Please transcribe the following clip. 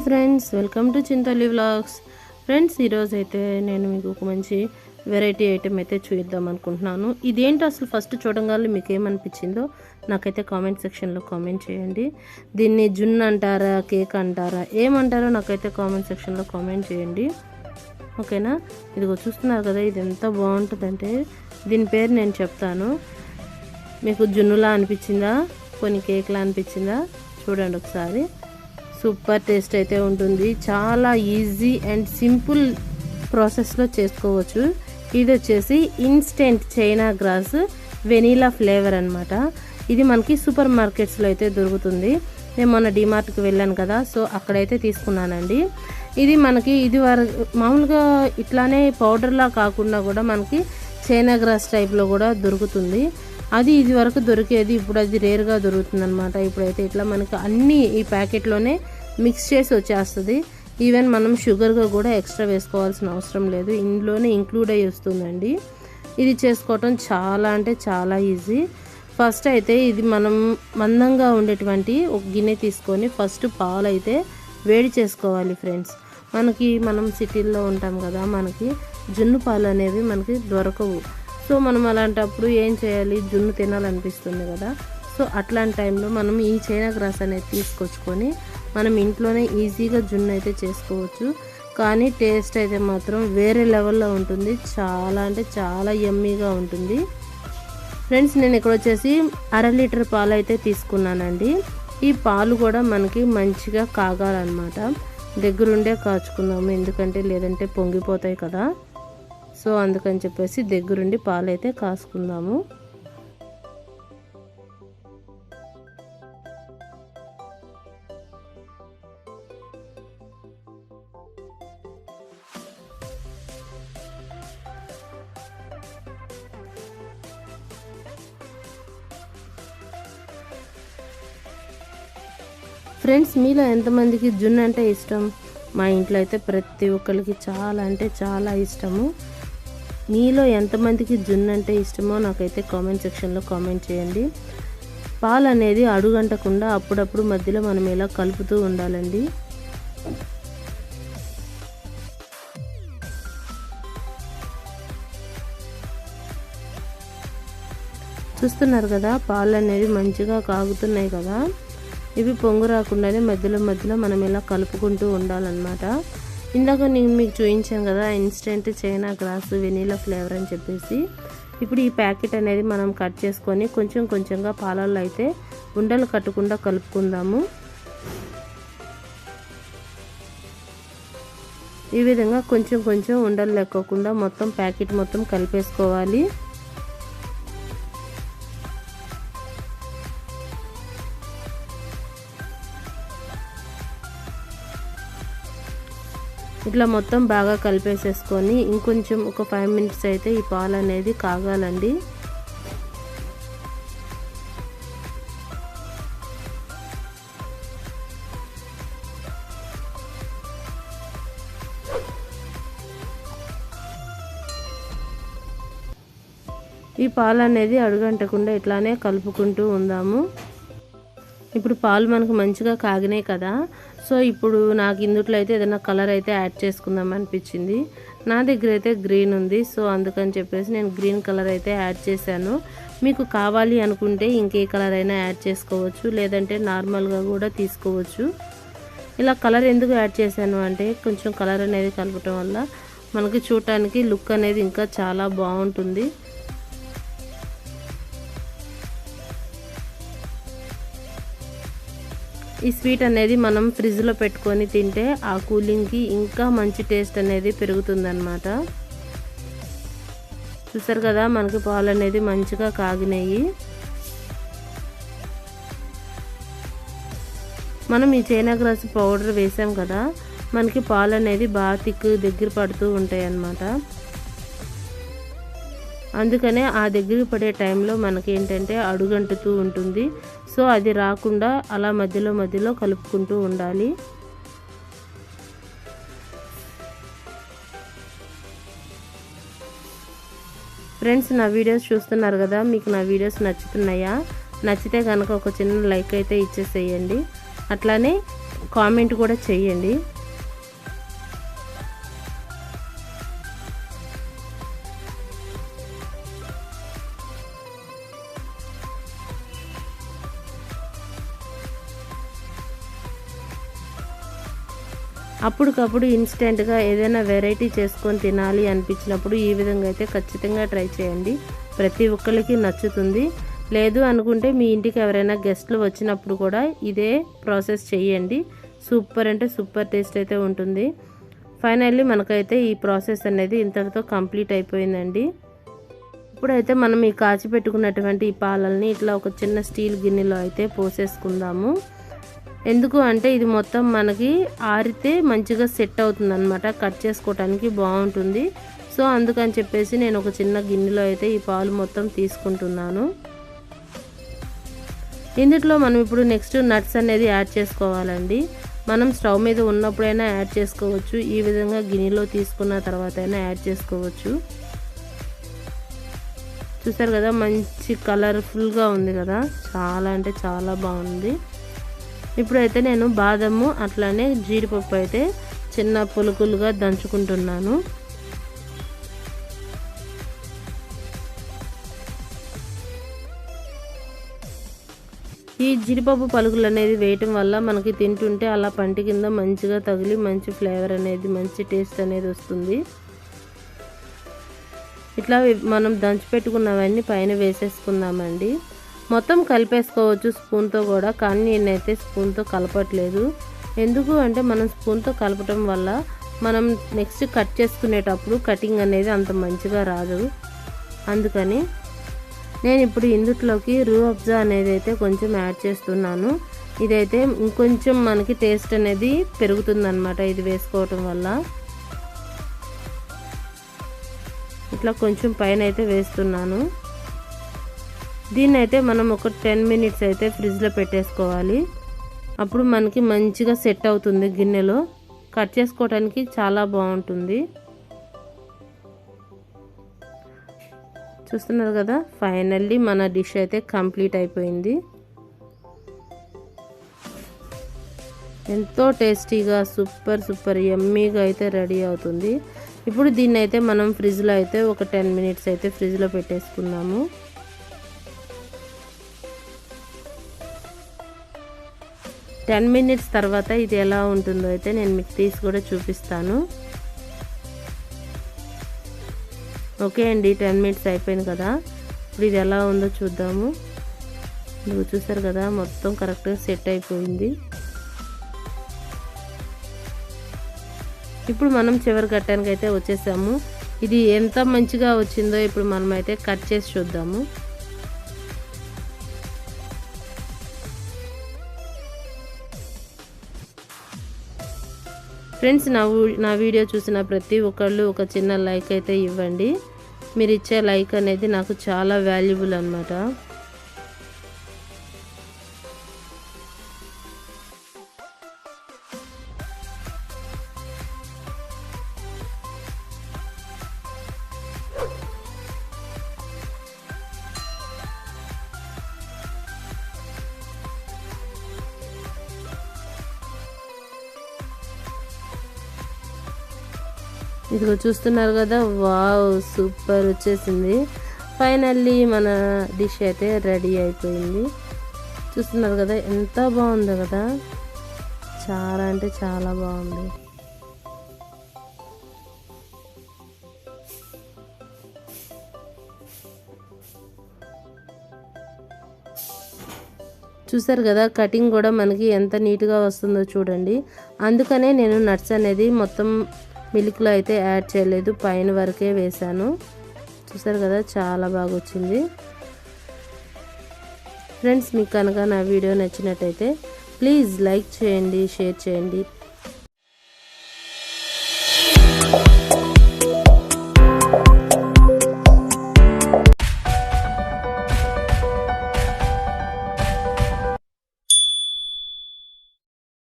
Hi friends welcome to Chintali vlogs friends ఈరోజు అయితే నేను మీకు ఒక మంచి వెరైటీ ఐటెం అయితే చూద్దాం అనుకుంటున్నాను. ఇదేంటో అసలు ఫస్ట్ చూడగానే మీకు ఏమనిపించిందో నాకైతే కామెంట్ సెక్షన్లో కామెంట్ చేయండి. దీన్ని జున్ను అంటారా కేక్ అంటారా ఏమంటారో నాకైతే కామెంట్ సెక్షన్లో కామెంట్ చేయండి. ఓకేనా? ఇదిగో చూస్తున్నారు కదా ఇది ఎంత బాగుంటుందంటే దీని పేరు నేను చెప్తాను. మీకు జున్నులా అనిపించిందా? కొన్ని కేక్లా అనిపించిందా? చూడండి ఒకసారి. సూపర్ టేస్ట్ అయితే ఉంటుంది. చాలా ఈజీ అండ్ సింపుల్ ప్రాసెస్లో చేసుకోవచ్చు. ఇది వచ్చేసి instant China grass vanilla flavour అనమాట ఇది మనకి సూపర్ మార్కెట్స్లో అయితే దొరుకుతుంది. నేను మొన్న డిమార్ట్కి వెళ్ళాను కదా సో అక్కడైతే తీసుకున్నానండి. ఇది మనకి ఇది వరకు మామూలుగా ఇట్లానే పౌడర్లా కాకుండా కూడా మనకి చైనా గ్రాస్ టైప్లో కూడా దొరుకుతుంది. అది ఇది వరకు దొరికేది ఇప్పుడు అది రేర్గా దొరుకుతుంది అనమాట ఇప్పుడైతే ఇట్లా మనకి అన్నీ ఈ ప్యాకెట్లోనే మిక్స్ చేసి వచ్చేస్తుంది. ఈవెన్ మనం షుగర్గా కూడా ఎక్స్ట్రా వేసుకోవాల్సిన అవసరం లేదు. ఇందులోనే ఇంక్లూడ్ అయ్యి వస్తుందండి. ఇది చేసుకోవటం చాలా అంటే చాలా ఈజీ ఫస్ట్ అయితే ఇది మనం మందంగా ఉండేటువంటి ఒక గిన్నె తీసుకొని ఫస్ట్ పాలు అయితే వేడి చేసుకోవాలి ఫ్రెండ్స్ మనకి మనం సిటీల్లో ఉంటాం కదా మనకి జున్ను పాలు అనేవి మనకి దొరకవు. సో మనం అలాంటప్పుడు ఏం చేయాలి? జున్ను తినాలనిపిస్తుంది కదా. సో అట్లాంటి టైంలో మనం ఈ చైనా గ్రాస్ అనేది తీసుకొచ్చుకొని మనం ఇంట్లోనే ఈజీగా జున్ను అయితే చేసుకోవచ్చు. కానీ టేస్ట్ అయితే మాత్రం వేరే లెవెల్లో ఉంటుంది. చాలా అంటే చాలా యమ్మీగా ఉంటుంది. ఫ్రెండ్స్ నేను ఇక్కడ వచ్చేసి అర లీటర్ పాలు అయితే తీసుకున్నానండి. ఈ పాలు కూడా మనకి మంచిగా కాగాలన్నమాట. దగ్గరుండే కాచుకుందాము. ఎందుకంటే లేదంటే పొంగిపోతాయి కదా. సో అందుకని చెప్పేసి దగ్గరుండి పాలైతే కాసుకుందాము. ఫ్రెండ్స్ మీలో ఎంతమందికి జున్ను అంటే ఇష్టం? మా ఇంట్లో అయితే ప్రతి ఒక్కరికి చాలా అంటే చాలా ఇష్టము. మీలో ఎంతమందికి జున్ను అంటే ఇష్టమో నాకైతే కామెంట్ సెక్షన్లో కామెంట్ చేయండి. పాలు అనేది అడుగంటకుండా అప్పుడప్పుడు మధ్యలో మనం ఇలా కలుపుతూ ఉండాలండి. చూస్తున్నారు కదా పాలు అనేవి మంచిగా కాగుతున్నాయి కదా. ఇవి పొంగు రాకుండానే మధ్యలో మధ్యలో మనం ఇలా కలుపుకుంటూ ఉండాలన్నమాట. ఇందాక నేను మీకు చూపించాను కదా instant China grass vanilla flavour అని చెప్పేసి. ఇప్పుడు ఈ ప్యాకెట్ అనేది మనం కట్ చేసుకొని కొంచెం కొంచెంగా పాలల్లో అయితే ఉండలు కట్టకుండా కలుపుకుందాము. ఈ విధంగా కొంచెం కొంచెం ఉండలు లెక్కకుండా మొత్తం ప్యాకెట్ మొత్తం కలిపేసుకోవాలి. ఇట్లా మొత్తం బాగా కలిపేసేసుకొని ఇంకొంచెం ఒక ఫైవ్ మినిట్స్ అయితే ఈ పాలు అనేది కాగాలండి. ఈ పాలు అనేది అడుగంటకుండా ఇట్లానే కలుపుకుంటూ ఉందాము. ఇప్పుడు పాలు మనకు మంచిగా కాగినాయి కదా. సో ఇప్పుడు నాకు ఇందుట్లో అయితే ఏదైనా కలర్ అయితే యాడ్ చేసుకుందాం అనిపించింది. నా దగ్గర అయితే గ్రీన్ ఉంది. సో అందుకని చెప్పేసి నేను గ్రీన్ కలర్ అయితే యాడ్ చేశాను. మీకు కావాలి అనుకుంటే ఇంకే కలర్ అయినా యాడ్ చేసుకోవచ్చు. లేదంటే నార్మల్గా కూడా తీసుకోవచ్చు. ఇలా కలర్ ఎందుకు యాడ్ చేశాను అంటే కొంచెం కలర్ అనేది కలపటం వల్ల మనకి చూడటానికి లుక్ అనేది ఇంకా చాలా బాగుంటుంది. ఈ స్వీట్ అనేది మనం ఫ్రిడ్జ్లో పెట్టుకొని తింటే ఆ కూలింగ్కి ఇంకా మంచి టేస్ట్ అనేది పెరుగుతుందన్నమాట. చూసారు కదా మనకి పాలు అనేది మంచిగా కాగినాయి. మనం ఈ చైనా గ్రాస్ పౌడర్ వేసాం కదా మనకి పాలు అనేది బాగా తిక్కు దగ్గర పడుతూ ఉంటాయి అన్నమాట అందుకనే ఆ దగ్గర పడే టైంలో మనకి ఏంటంటే అడుగంటుతూ ఉంటుంది. సో అది రాకుండా అలా మధ్యలో మధ్యలో కలుపుకుంటూ ఉండాలి. ఫ్రెండ్స్ నా వీడియోస్ చూస్తున్నారు కదా మీకు నా వీడియోస్ నచ్చుతున్నాయా? నచ్చితే కనుక ఒక చిన్న లైక్ అయితే ఇచ్చేసేయండి. అట్లానే కామెంట్ కూడా చేయండి. అప్పటికప్పుడు ఇన్స్టెంట్గా ఏదైనా వెరైటీ చేసుకొని తినాలి అనిపించినప్పుడు ఈ విధంగా అయితే ఖచ్చితంగా ట్రై చేయండి. ప్రతి ఒక్కరికి నచ్చుతుంది. లేదు అనుకుంటే మీ ఇంటికి ఎవరైనా గెస్ట్లు వచ్చినప్పుడు కూడా ఇదే ప్రాసెస్ చేయండి. సూపర్ అంటే సూపర్ టేస్ట్ అయితే ఉంటుంది. ఫైనల్లీ మనకైతే ఈ ప్రాసెస్ అనేది ఇంతటితో కంప్లీట్ అయిపోయిందండి. ఇప్పుడైతే మనం ఈ కాచి పెట్టుకున్నటువంటి ఈ పాలల్ని ఇట్లా ఒక చిన్న స్టీల్ గిన్నెలో అయితే పోసేసుకుందాము. ఎందుకు అంటే ఇది మొత్తం మనకి ఆరితే మంచిగా సెట్ అవుతుంది అనమాట కట్ చేసుకోవటానికి బాగుంటుంది. సో అందుకని చెప్పేసి నేను ఒక చిన్న గిన్నెలో అయితే ఈ పాలు మొత్తం తీసుకుంటున్నాను. ఇందులో మనం ఇప్పుడు నెక్స్ట్ నట్స్ అనేది యాడ్ చేసుకోవాలండి. మనం స్టవ్ మీద ఉన్నప్పుడైనా యాడ్ చేసుకోవచ్చు. ఈ విధంగా గిన్నెలో తీసుకున్న తర్వాత అయినా యాడ్ చేసుకోవచ్చు. చూసారు కదా మంచి కలర్ఫుల్గా ఉంది కదా. చాలా అంటే చాలా బాగుంది. ఇప్పుడైతే నేను బాదము అట్లానే జీడిపప్పు అయితే చిన్న పులుకులుగా దంచుకుంటున్నాను. ఈ జీడిపప్పు పలుకులు అనేది వేయటం వల్ల మనకి తింటుంటే అలా పంటి కింద మంచిగా తగిలి మంచి ఫ్లేవర్ అనేది మంచి టేస్ట్ అనేది వస్తుంది. ఇట్లా మనం దంచి పెట్టుకున్నవన్నీ పైన వేసేసుకుందామండి. మొత్తం కలిపేసుకోవచ్చు స్పూన్తో కూడా కానీ నేనైతే స్పూన్తో కలపట్లేదు. ఎందుకు అంటే మనం స్పూన్తో కలపటం వల్ల మనం నెక్స్ట్ కట్ చేసుకునేటప్పుడు కటింగ్ అనేది అంత మంచిగా రాదు. అందుకని నేను ఇప్పుడు ఇందుట్లోకి రూ అబ్జా అనేది అయితే కొంచెం యాడ్ చేస్తున్నాను. ఇదైతే ఇంకొంచెం మనకి టేస్ట్ అనేది పెరుగుతుందన్నమాట ఇది వేసుకోవటం వల్ల. ఇట్లా కొంచెం పైన అయితే వేస్తున్నాను. దీన్ని అయితే మనం ఒక టెన్ మినిట్స్ అయితే ఫ్రిడ్జ్లో పెట్టేసుకోవాలి. అప్పుడు మనకి మంచిగా సెట్ అవుతుంది గిన్నెలో. కట్ చేసుకోవడానికి చాలా బాగుంటుంది. చూస్తున్నారు కదా ఫైనల్లీ మన డిష్ అయితే కంప్లీట్ అయిపోయింది. ఎంతో టేస్టీగా సూపర్ సూపర్ ఎమ్మీగా అయితే రెడీ అవుతుంది. ఇప్పుడు దీన్ని అయితే మనం ఫ్రిడ్జ్లో అయితే ఒక టెన్ మినిట్స్ అయితే ఫ్రిడ్జ్లో పెట్టేసుకున్నాము టెన్ మినిట్స్ తర్వాత ఇది ఎలా ఉంటుందో అయితే నేను మీకు తీసి కూడా చూపిస్తాను. ఓకే అండి టెన్ మినిట్స్ అయిపోయింది కదా. ఇప్పుడు ఇది ఎలా ఉందో చూద్దాము. నువ్వు చూసారు కదా మొత్తం కరెక్ట్గా సెట్ అయిపోయింది. ఇప్పుడు మనం చివరి కట్టానికి అయితే వచ్చేసాము. ఇది ఎంత మంచిగా వచ్చిందో ఇప్పుడు మనమైతే కట్ చేసి చూద్దాము. ఫ్రెండ్స్ నా నా వీడియో చూసిన ప్రతి ఒక్కళ్ళు ఒక చిన్న లైక్ అయితే ఇవ్వండి. మీరు ఇచ్చే లైక్ అనేది నాకు చాలా వాల్యుబుల్ అనమాట ఇదిగో చూస్తున్నారు కదా వావ్ సూపర్ వచ్చేసింది. ఫైనల్లీ మన డిష్ అయితే రెడీ అయిపోయింది. చూస్తున్నారు కదా ఎంత బాగుందో కదా. చాలా అంటే చాలా బాగుంది. చూసారు కదా కటింగ్ కూడా మనకి ఎంత నీట్గా వస్తుందో చూడండి. అందుకనే నేను నట్స్ అనేది మొత్తం మిల్క్లో అయితే యాడ్ చేయలేదు పైన వరకే వేసాను చూసారు కదా చాలా బాగా వచ్చింది ఫ్రెండ్స్ మీకు కనుక నా వీడియో నచ్చినట్టయితే ప్లీజ్ లైక్ చేయండి షేర్ చేయండి.